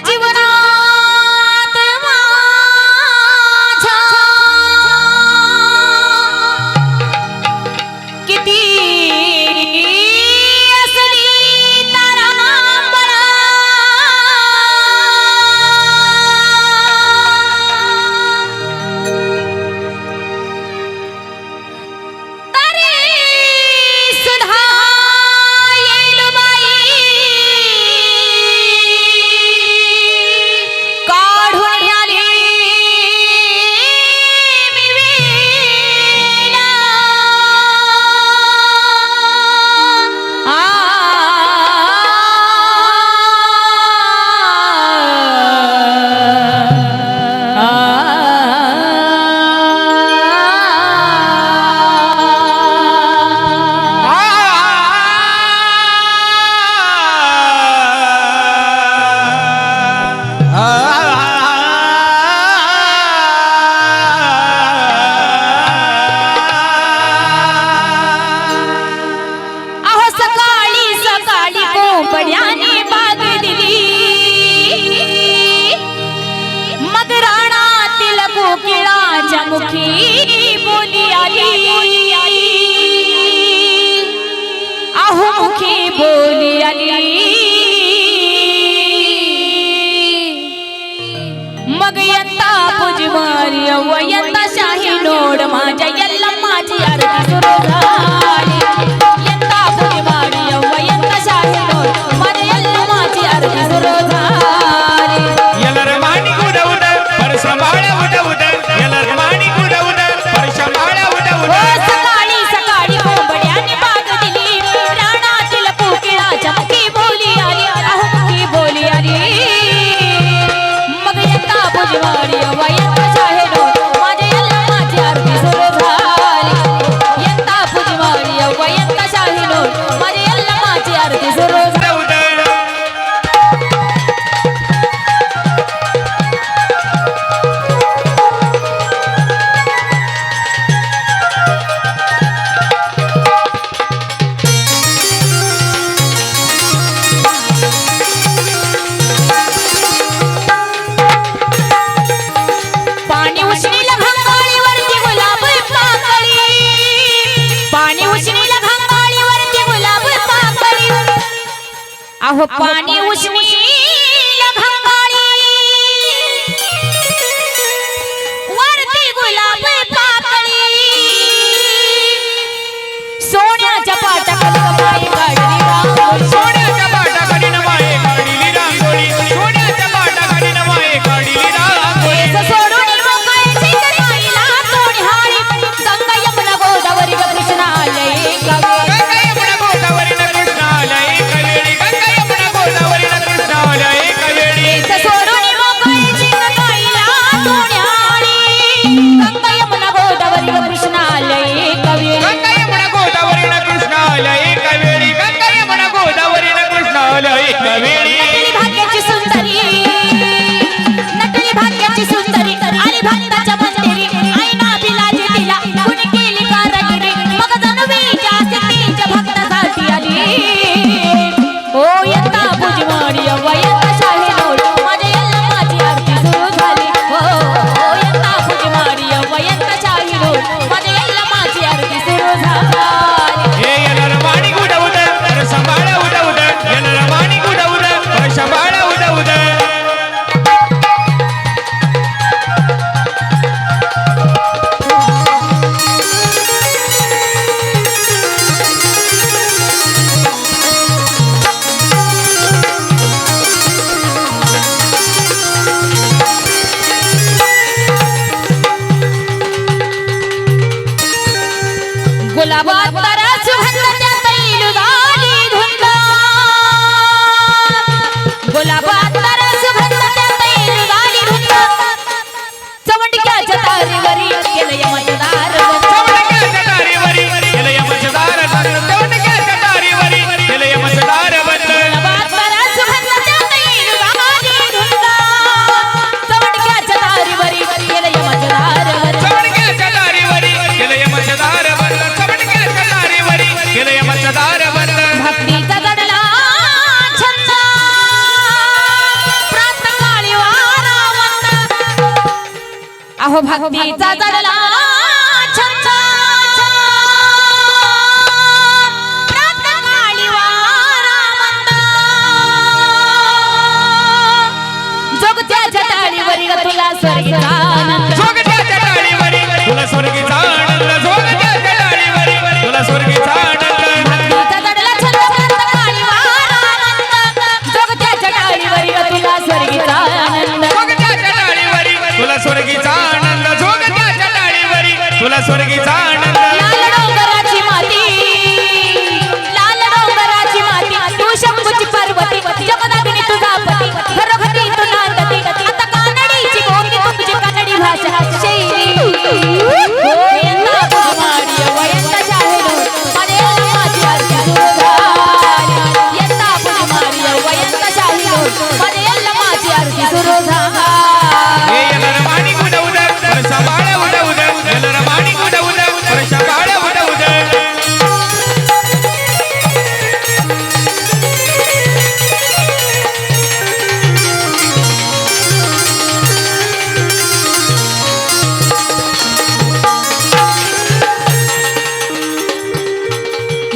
জীবন मग यत्ता पूज मारी यत्ता शाही नोड माझ्या यल्ला माझी आरती सुरू Bali, Bali. গোলাপ তারা 在后在后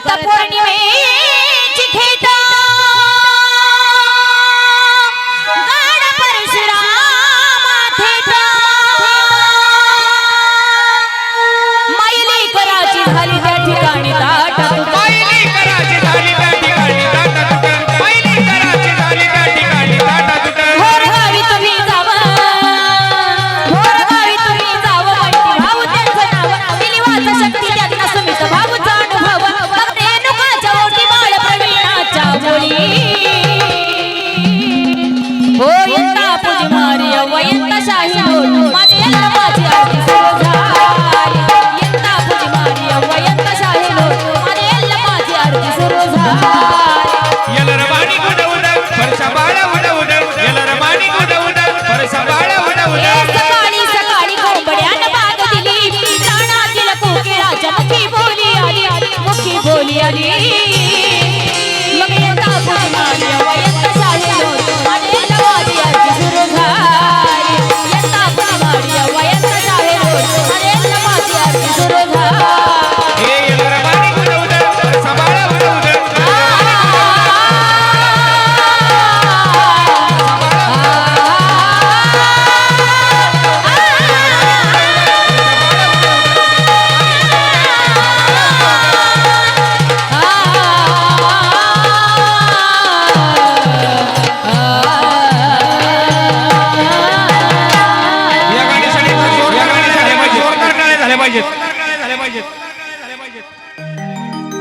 está por